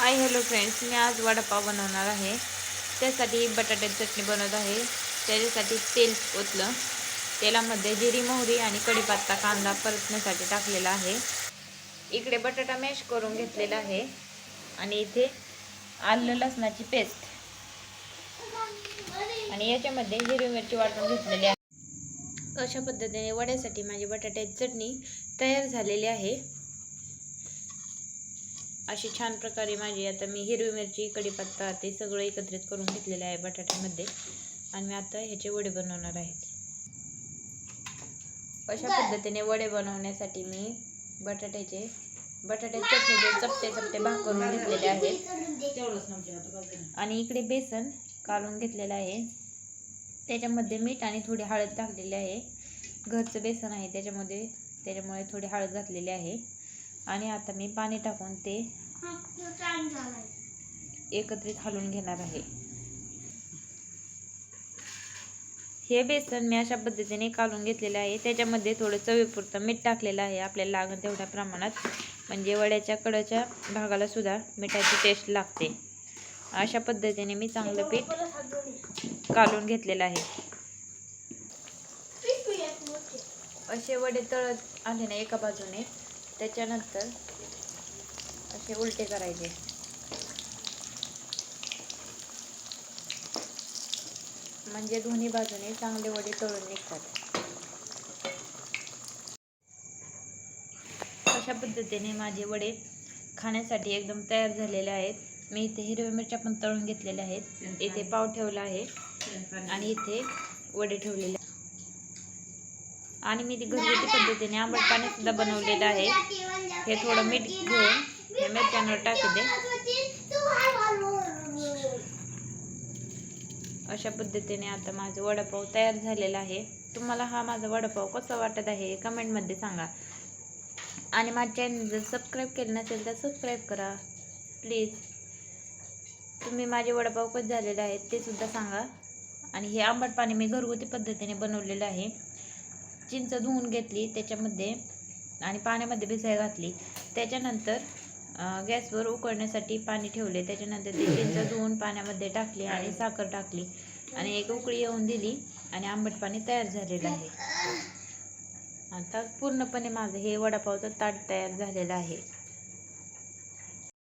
Hi hello friends मी आज वडापाव बनवणार आहे. त्यासाठी बटाट्याची चटणी बनवत आहे. त्याच्यासाठी तेल ओतलं. तेलामध्ये जिरी मोहरी आणि कढीपत्ता कांदा परतण्यासाठी टाकलेला आहे. इकडे बटाटा मॅश करून घेतलेला आहे. आणि इथे आलं लसणाची पेस्ट आणि याच्यामध्ये हिरवी मिरची वाटून घेतलेली आहे. अशा पद्धतीने वड्यासाठी माझी बटाट्याची चटणी तयार झालेली आहे. अशी छान प्रकारे माझी आता मी हिरवी मिरची कढीपत्ता ते सगळं एकत्रित करून घेतलेलं आहे बटाट्यामध्ये. आणि मी आता ह्याचे वडे बनवणार आहेत अशा पद्धतीने वडे बनवण्यासाठी मी बटाट्याचे बटाट्याचे चटणीचे चपटे चपटे भाग करून घेतलेले आहेत. आणि इकडे बेसन काढून घेतलेलं आहे. त्याच्यामध्ये मीठ आणि थोडी हळद टाकलेली आहे. घरचं बेसन आहे त्याच्यामध्ये त्याच्यामुळे थोडी हळद घातलेली आहे. आणि आता मी पाणी टाकून ते एकत्रित हलवून घेणार आहे. हे बेसन मी अशा पद्धतीने काढून घेतलेलं आहे. त्याच्यामध्ये थोडं चवीपुरतं मीठ टाकलेलं आहे. आपल्याला लागेल तेवढ्या प्रमाणात. म्हणजे वड्याच्या कडाच्या भागाला सुद्धा मिठाची टेस्ट लागते. अशा पद्धतीने मी चांगलं पीठ काढून घेतलेलं आहे. असे वडे तळत आले ना एका बाजूने. त्याच्यानंतर असे उलटे करायचे. म्हणजे दोन्ही बाजूने चांगले वडे तळून निघतात. अशा पद्धतीने माझे वडे खाण्यासाठी एकदम तयार झालेले आहेत. मी इथे हिरव्या मिरच्या पण तळून घेतलेल्या आहेत. इथे पाव ठेवला आहे आणि इथे वडे ठेवलेले आणि मी ती घरगुती पद्धतीने आंबट पाणी सुद्धा बनवलेलं आहे. हे थोडं मीठ घेऊन मिरच्यांवर टाकू दे. अशा पद्धतीने आता माझं वडापाव तयार झालेला आहे. तुम्हाला हा माझा वडापाव कसा वाटत आहे कमेंटमध्ये सांगा. आणि माझ्या चॅनल जर सबस्क्राईब केलं नसेल तर सबस्क्राईब करा. प्लीज तुम्ही माझे वडापाव कसे झालेले आहेत ते सुद्धा सांगा. आणि हे आंबट पाणी मी घरगुती पद्धतीने बनवलेलं आहे. चिंच धुवून घेतली त्याच्यामध्ये आणि पाण्यामध्ये भिजाय घातली. त्याच्यानंतर गॅसवर उकळण्यासाठी पाणी ठेवले. त्याच्यानंतर ते चिंच धुवून पाण्यामध्ये टाकली आणि साखर टाकली. आणि एक उकळी येऊन दिली आणि आंबट पाणी तयार झालेलं आहे. आता पूर्णपणे माझं हे वडापावचं ताट तयार झालेलं आहे.